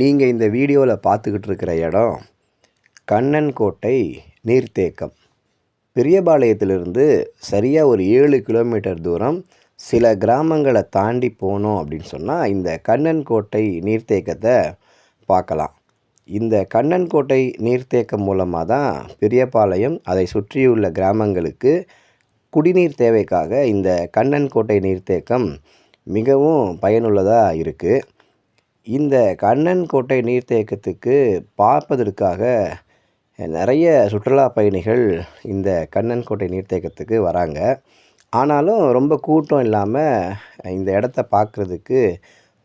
நீங்கள் இந்த வீடியோவில் பார்த்துக்கிட்டு இருக்கிற இடம் கண்ணன் கோட்டை நீர்த்தேக்கம். பெரியபாளையத்திலிருந்து சரியாக ஒரு ஏழு கிலோமீட்டர் தூரம் சில கிராமங்களை தாண்டி போனோம் அப்படின்னு சொன்னால் இந்த கண்ணன் கோட்டை நீர்த்தேக்கத்தை பார்க்கலாம். இந்த கண்ணன் கோட்டை நீர்த்தேக்கம் மூலமாக தான் பெரியபாளையம் அதை சுற்றியுள்ள கிராமங்களுக்கு குடிநீர் தேவைக்காக இந்த கண்ணன் கோட்டை நீர்த்தேக்கம் மிகவும் பயனுள்ளதாக இருக்குது இந்த கண்ணன் கோட்டை நீர்த்தேக்கத்துக்கு பார்ப்பதற்காக நிறைய சுற்றுலா பயணிகள் இந்த கண்ணன் கோட்டை நீர்த்தேக்கத்துக்கு வராங்க. ஆனாலும் ரொம்ப கூட்டம் இல்லாமல் இந்த இடத்த பார்க்குறதுக்கு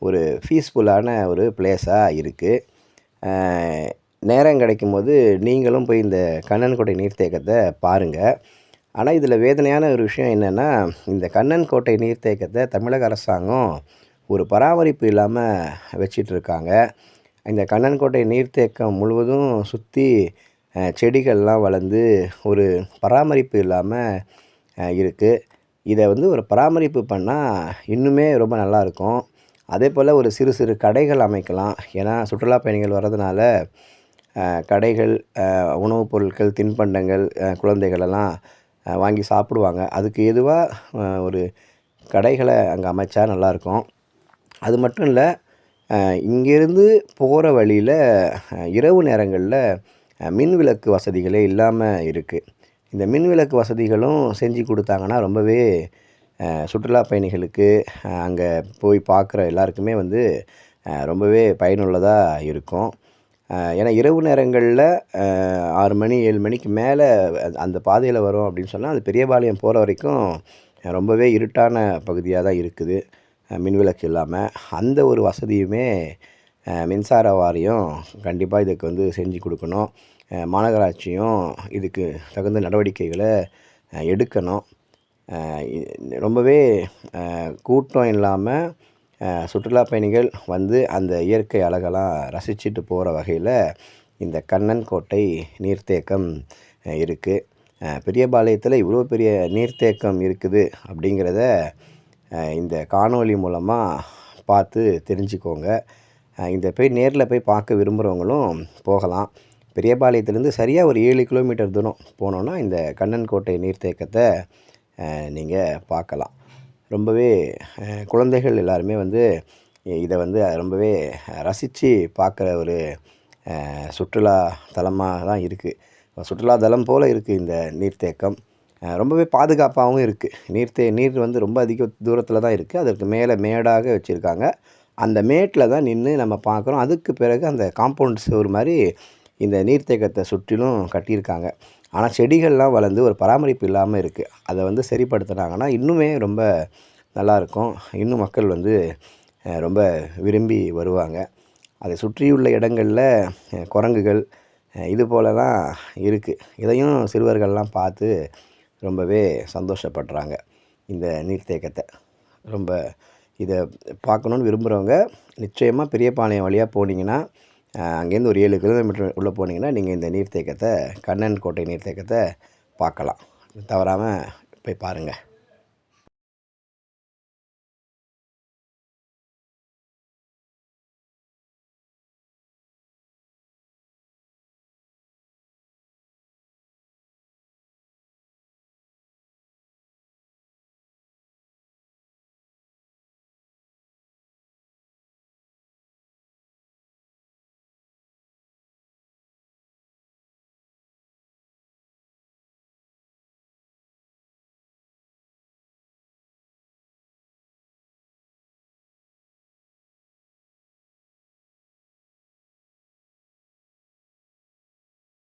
ஒரு பீஸ்ஃபுல்லான ஒரு பிளேஸாக இருக்குது நேரம் கிடைக்கும் போது நீங்களும் போய் இந்த கண்ணன் கோட்டை நீர்த்தேக்கத்தை பாருங்கள் ஆனால் இதில் வேதனையான ஒரு விஷயம் என்னென்னா இந்த கண்ணன் கோட்டை நீர்த்தேக்கத்தை தமிழக அரசாங்கம் ஒரு பராமரிப்பு இல்லாமல் வச்சிட்ருக்காங்க. இந்த கண்ணன்கோட்டை நீர்த்தேக்கம் முழுவதும் சுற்றி செடிகள்லாம் வளர்ந்து ஒரு பராமரிப்பு இல்லாமல் இருக்குது இதை வந்து ஒரு பராமரிப்பு பண்ணால் இன்னுமே ரொம்ப நல்லாயிருக்கும் அதே போல் ஒரு சிறு சிறு கடைகள் அமைக்கலாம். ஏன்னா சுற்றுலா பயணிகள் வர்றதுனால கடைகள் உணவுப் பொருட்கள் தின்பண்டங்கள் குழந்தைகளெல்லாம் வாங்கி சாப்பிடுவாங்க. அதுக்கு எதுவாக ஒரு கடைகளை அங்கே அமைச்சா நல்லாயிருக்கும் அது மட்டும் இல்லை இங்கேருந்து போகிற வழியில் இரவு நேரங்களில் மின் விளக்கு வசதிகளே இல்லாமல் இருக்குது இந்த மின் விளக்கு வசதிகளும் செஞ்சு கொடுத்தாங்கன்னா ரொம்பவே சுற்றுலா பயணிகளுக்கு அங்கே போய் பார்க்குற எல்லாருக்குமே வந்து ரொம்பவே பயனுள்ளதாக இருக்கும். ஏன்னா இரவு நேரங்களில் ஆறு மணி ஏழு மணிக்கு மேலே அந்த பாதையில் வரும் அப்படின்னு சொன்னால் அது பெரியபாளையம் போகிற வரைக்கும் ரொம்பவே இருட்டான பகுதியாக தான் இருக்குது. மின்விளக்கு இல்லாமல் அந்த ஒரு வசதியுமே மின்சார வாரியம் கண்டிப்பாக இதுக்கு வந்து செஞ்சு கொடுக்கணும். மாநகராட்சியும் இதுக்கு தகுந்த நடவடிக்கைகளை எடுக்கணும். ரொம்பவே கூட்டம் இல்லாமல் சுற்றுலா பயணிகள் வந்து அந்த இயற்கை அழகெல்லாம் ரசிச்சுட்டு போகிற வகையில் இந்த கண்ணன் கோட்டை நீர்த்தேக்கம் இருக்குது பெரியபாளையத்தில் இவ்வளோ பெரிய நீர்த்தேக்கம் இருக்குது அப்படிங்கிறத இந்த காணொளி மூலமாக பார்த்து தெரிஞ்சுக்கோங்க. இந்த போய் நேரில் போய் பார்க்க விரும்புகிறவங்களும் போகலாம். பெரியபாளையத்துலேருந்து சரியாக ஒரு ஏழு கிலோமீட்டர் தூரம் போனோன்னா இந்த கண்ணன் கோட்டை நீர்த்தேக்கத்தை நீங்கள் பார்க்கலாம். ரொம்பவே குழந்தைகள் எல்லாருமே வந்து இதை வந்து ரொம்பவே ரசித்து பார்க்குற ஒரு சுற்றுலா தலமாக தான் இருக்குது சுற்றுலா தலம் போல் இருக்குது இந்த நீர்த்தேக்கம். ரொம்பவே பாதுகாப்பாகவும் இருக்குது நீர்த்தே நீர் வந்து ரொம்ப அதிக தூரத்தில் தான் இருக்குது அதற்கு மேலே மேடாக வச்சுருக்காங்க. அந்த மேட்டில் தான் நின்று நம்ம பார்க்குறோம் அதுக்கு பிறகு அந்த காம்பவுண்ட் சுவர் மாதிரி இந்த நீர்த்தேக்கத்தை சுற்றிலும் கட்டியிருக்காங்க. ஆனால் செடிகள்லாம் வளர்ந்து ஒரு பராமரிப்பு இல்லாமல் இருக்குது அதை வந்து சரிப்படுத்துனாங்கன்னா இன்னுமே ரொம்ப நல்லாயிருக்கும் இன்னும் மக்கள் வந்து ரொம்ப விரும்பி வருவாங்க. அதை சுற்றியுள்ள இடங்களில் குரங்குகள் இது போலலாம் இருக்குது இதையும் சிறுவர்கள்லாம் பார்த்து ரொம்பவே சந்தோஷப்படுறாங்க இந்த நீர்த்தேக்கத்தை. ரொம்ப இதை பார்க்கணுன்னு விரும்புகிறவங்க நிச்சயமாக பெரியபாளையம் வழியாக போனீங்கன்னா அங்கேருந்து ஒரு ஏழு கிலோமீட்டர் உள்ளே போனீங்கன்னா நீங்கள் இந்த நீர்த்தேக்கத்தை கண்ணன் கோட்டை நீர்த்தேக்கத்தை பார்க்கலாம். தவறாமல் போய் பாருங்கள்